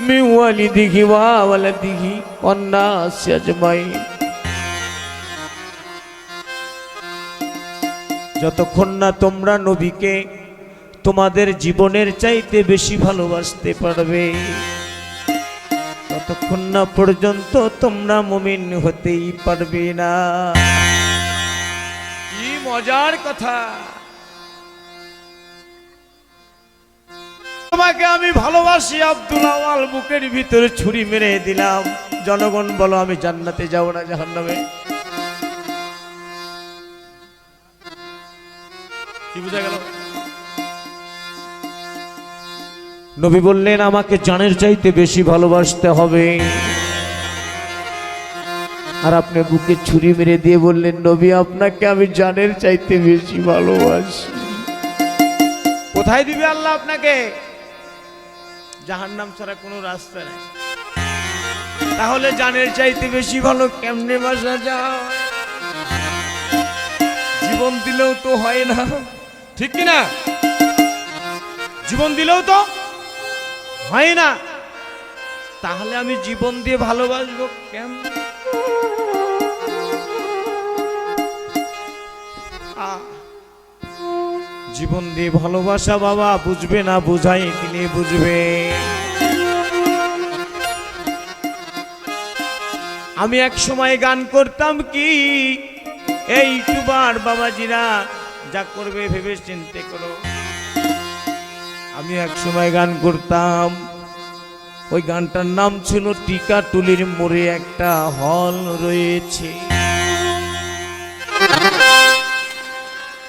من والده وولده والناس أجمعين যতক্ষণ না তোমরা নবীকে তোমাদের জীবনের চাইতে বেশি ভালোবাসতে পারবে ততক্ষণ না পর্যন্ত তোমরা মুমিন হতেই পারবে না কি মজার কথা তোমাকে আমি ভালোবাসি, আব্দুল আওয়াল বুকের ভিতরে ছুরি মেরে দিলাম। জনগণ বলো, আমি জান্নাতে যাব না জাহান্নামে? কি বোঝা গেল? নবী বললেন, আমাকে জানের চাইতে বেশি ভালোবাসতে হবে। আর আপনি বুকে ছুরি মেরে দিয়ে বললেন, নবী, আপনাকে আমি জানের চাইতে বেশি ভালোবাসি। কোথায় দিবে আল্লাহ আপনাকে? জাহান্নাম ছাড়া কোনো রাস্তা নেই। তাহলে জানের চাইতে বেশি ভালো কেমনে বাসা যাও জীবন দিলেও তো হয় না। ঠিক না জীবন দিলেও তো হয় না। তাহলে আমি জীবন দিয়ে ভালোবাসবো কেমন? জীবন দিয়ে ভালোবাসা বাবা, বুঝবে না বুঝাই তিনি বুঝবে। আমি এক সময় গান করতাম কি, এই ইউটিউবার বাবাজিরা যা করবে ভেবে চিনতে করো। আমি এক সময় গান করতাম, ওই গানটার নাম ছিল টিকা টুলির মোড়ে একটা হল রয়েছে।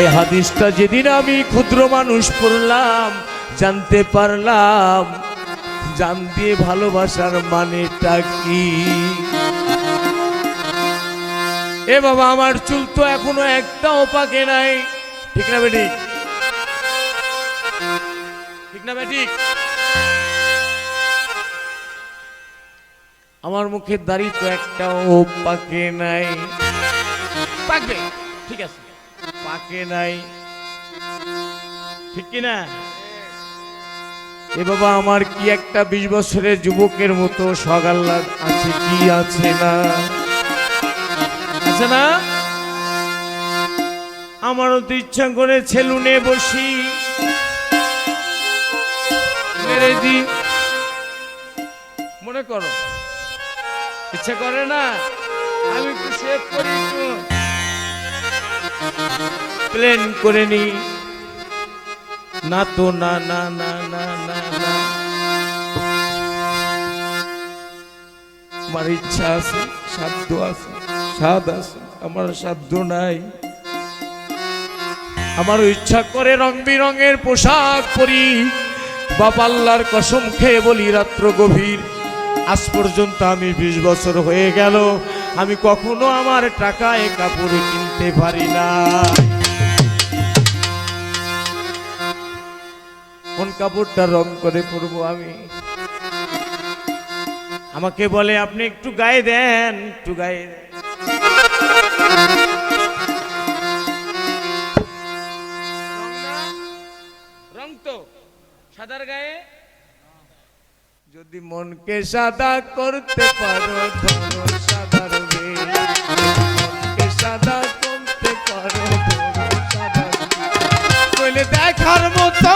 এই হাদিসটা যেদিন আমি ক্ষুদ্র মানুষ পড়লাম, জানতে পারলাম, জান দিয়ে ভালোবাসার মানেটা কি? এ বাবা, আমার চুল তো এখনও একটাও পাকে নাই। ঠিক না বেটি? ঠিক না বেটি? আমার মুখের দাড়ি তো একটাও পাকে নাই। পাকবে? ঠিক আছে। পাকে নাই। ঠিক কি না এ বাবা আমার কি একটা বিশ বছরের যুবকের মতো সগাল্লাদ আছে কি আছে না? আছে না? আমারও তো ইচ্ছা করে ছেলুনে বসি। মেরে দি। মনে করো ইচ্ছা করে না? আমি একটু সেভ করি একটু। প্লেন করে নি। না তো না না না না না না। আমার ইচ্ছা আছে, সাধ্য আছে, স্বাদ আছে, আমার সাধ্য নাই। আমার ইচ্ছা করে রং বিরঙের পোশাক পরি। বাপাল্লার কসম খেয়ে বলি, রাত্র গভীর। আজ পর্যন্ত আমি বিশ বছর হয়ে গেল, আমি কখনো আমার টাকায় কাপড় কিনতে পারি না। কাপড়টা রং করে পরবো আমি। আমাকে বলে আপনি একটু গায়ে দেন একটু গায়ে দেন। রং তো সাদার গায়ে? যদি মনকে সাদা করতে পারো ধরো সাদার মনকে সাদা করতে পারো ধরো দেখার মতো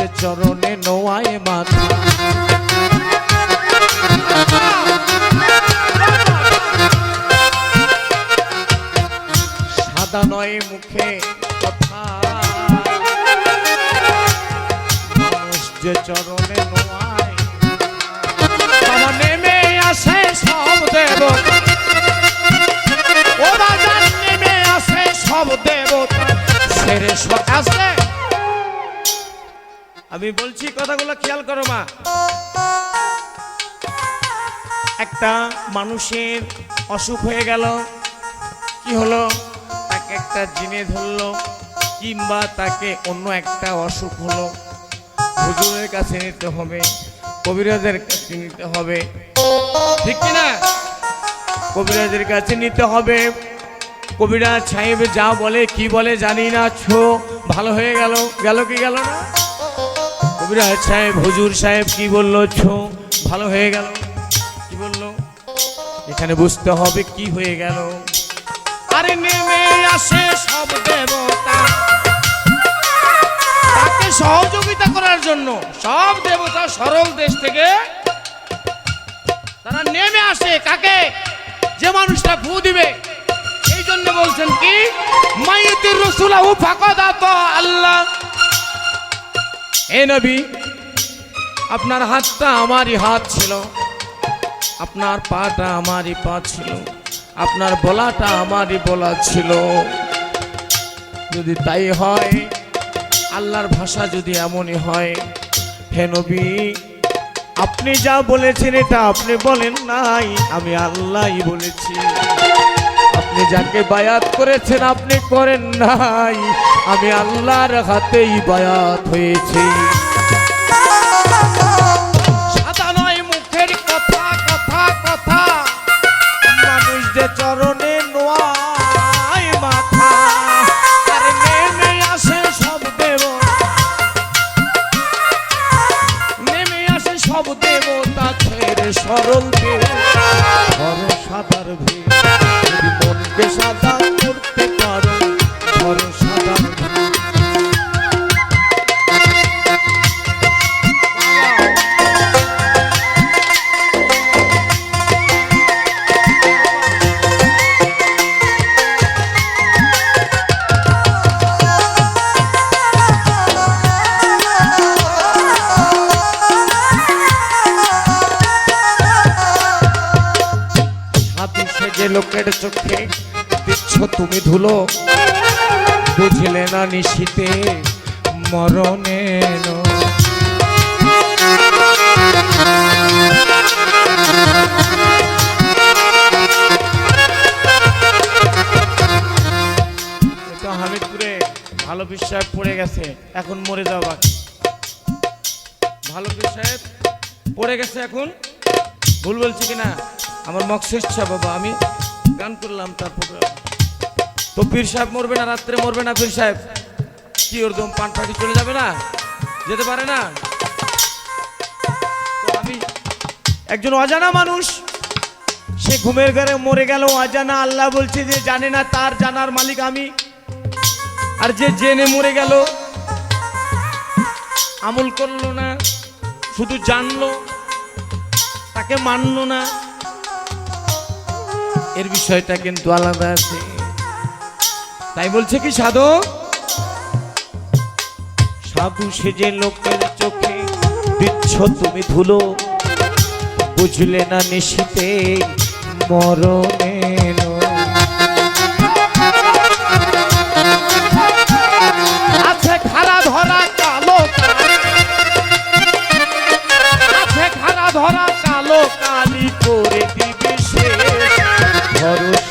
যে চরণে নোয়ায় মাথা সাদা নয় মুখে যে চরণে নোয়ায় নেমে আসে সব দেবতা। ও নেমে আসে সব দেবতা। সেরে আসে আমি বলছি, কথাগুলো খেয়াল করো মা। একটা মানুষের অসুখ হয়ে গেল, কি হলো? তাকে একটা জিনে ধরলো, কিংবা তাকে অন্য একটা অসুখ হলো। হুজুরের কাছে নিতে হবে, কবিরাজের কাছে নিতে হবে। ঠিক না? কবিরাজের কাছে নিতে হবে। কবিরাজ সাহেব যা বলে, কি বলে জানি না, ছো, ভালো হয়ে গেল। গেল কি গেল না? কবিরাজ সাহেব, হুজুর সাহেব কি বলল, ছো, ভালো হয়ে গেল। কি বলল, এখানে বুঝতে হবে কি হয়ে গেল। আরে, নেমে আসে সব দেবতা। তাকে সহযোগিতা করার জন্য সব দেবতা সরল দেশ থেকে তারা নেমে আসে। কাকে? যে মানুষটা ফু দিবে। এই জন্য বলছেন কি, মাইয়িতির রাসূলাহু ফাকাদাত আল্লাহ। এ নবী, আপনার হাতটা আমারই হাত ছিল, আপনার পাটা আমারই পা ছিল, আপনার বলাটা আমারই বলা ছিল। যদি তাই হয়, আল্লাহর ভাষা যদি এমনই হয়, হে নবী, আপনি যা বলেছেন এটা আপনি বলেন নাই, আমি আল্লাহই বলেছি। আপনি যাকে বায়াত করেছেন আপনি করেন নাই। আমি আল্লাহর হাতেই বায়াত হয়েছি। সেজে লোকের চোখে দিচ্ছ তুমি ধুলো, বুঝলে না নিশিতে মরণে হামিদপুরে ভালো সাহেব পড়ে গেছে, এখন মরে যাওয়া বাকি। ভালো সাহেব পড়ে গেছে এখন? ভুল বলছি কিনা? আমার মকসেস বাবা, আমি গান করলাম তারপর তো পীর সাহেব মরবে না, রাত্রে মরবে না পীর সাহেব। কি ওরকম পান পাটি চলে যাবে না? যেতে পারে না? আমি একজন অজানা মানুষ, সে ঘুমের ঘরে মরে গেল, অজানা আল্লাহ বলছে যে জানে না তার জানার মালিক আমি। আর যে জেনে মরে গেল, আমল করল না, শুধু জানলো, তাকে মানলো না। এর বিষয়টা কিন্তু আলাদা আছে। তাই বলছে কি, সাধু? সাধু সেজে লোকের চোখে দিচ্ছ তুমি ধুলো, বুঝলে না নিশিতে মরণের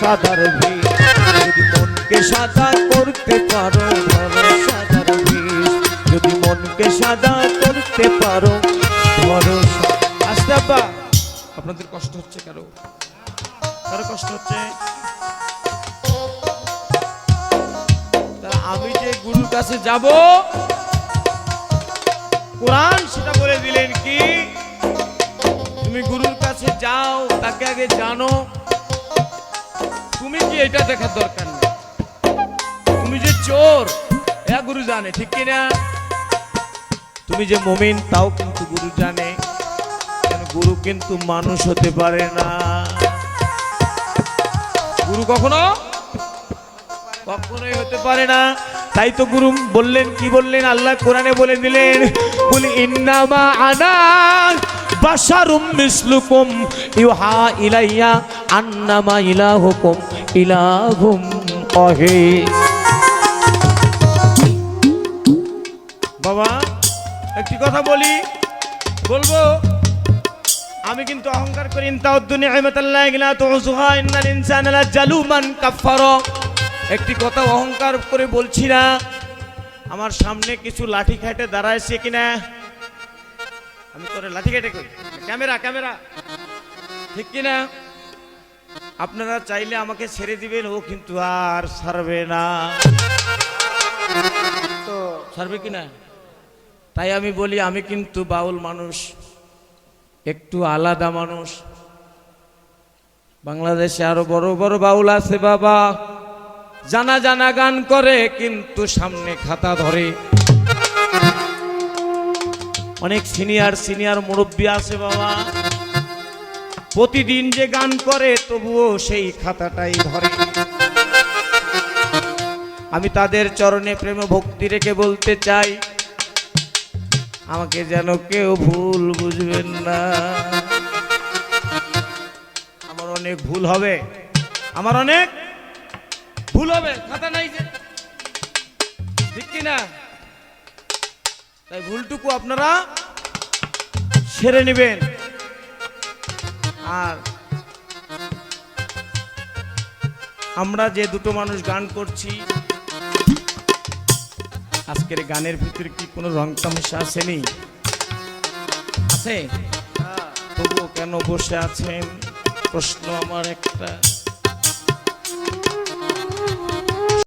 ভরসাদার ভিড়। যদি মনকে সাদা করতে পারো ভরসা যদি মনকে সাদা করতে পারো ভরসা আসতে আব্বা, আপনাদের কষ্ট হচ্ছে কারও? কারও কষ্ট হচ্ছে? আমি যে গুরুর কাছে যাব, কোরআন সেটা বলে দিলেন কি? তুমি গুরুর কাছে যাও, তাকে আগে জানো। এটা দেখার দরকার নেই। তুমি যে চোর এরা গুরু জানে ঠিক কিনা? তুমি যে মমিন তাও কিন্তু গুরু জানে। গুরু কিন্তু মানুষ হতে পারে না। গুরু কখনো? কখনোই হতে পারে না। তাই তো গুরু বললেন কি বললেন? আল্লাহ কোরআনে বলে দিলেন বলি ইন্নামা আনা বাশারুম মিসলুকুম ইউহা ইলাইয়া আন্নামা ইলাহুকুম। ইলাহুম ওয়াহিদ বাবা, একটি কথা বলি, বলব? আমি কিন্তু অহংকার করি। একটি কথা অহংকার করে বলছি না, আমার সামনে কিছু লাঠি খাটে দাঁড়াইছে কিনা? আমি তোরে লাঠি খাটে করি ক্যামেরা ক্যামেরা। ঠিক কিনা? আপনারা চাইলে আমাকে ছেড়ে দিবেন ও কিন্তু আর ছাড়বে না। তো ছাড়বে কিনা তাই আমি বলি আমি কিন্তু বাউল মানুষ একটু আলাদা মানুষ। বাংলাদেশে আরও বড় বড় বাউল আছে বাবা। জানা জানা গান করে কিন্তু সামনে খাতা ধরে। অনেক সিনিয়র সিনিয়র মুরব্বী আছে বাবা। প্রতিদিন যে গান করে, তবুও সেই খাতাটাই ধরে। আমি তাদের চরণে প্রেম ভক্তি রেখে বলতে চাই, আমাকে যেন কেউ ভুল বুঝবেন না। আমার অনেক ভুল হবে। আমার অনেক ভুল হবে, খাতা নাই যে। ঠিক কি না? তাই ভুলটুকু আপনারা সেরে নেবেন। আর আমরা যে দুটো মানুষ গান করছি আজকের গানের ভিতরে কি কোনো রং তামসা আসেনি আছে? তবুও কেন বসে আছেন? প্রশ্ন আমার একটা।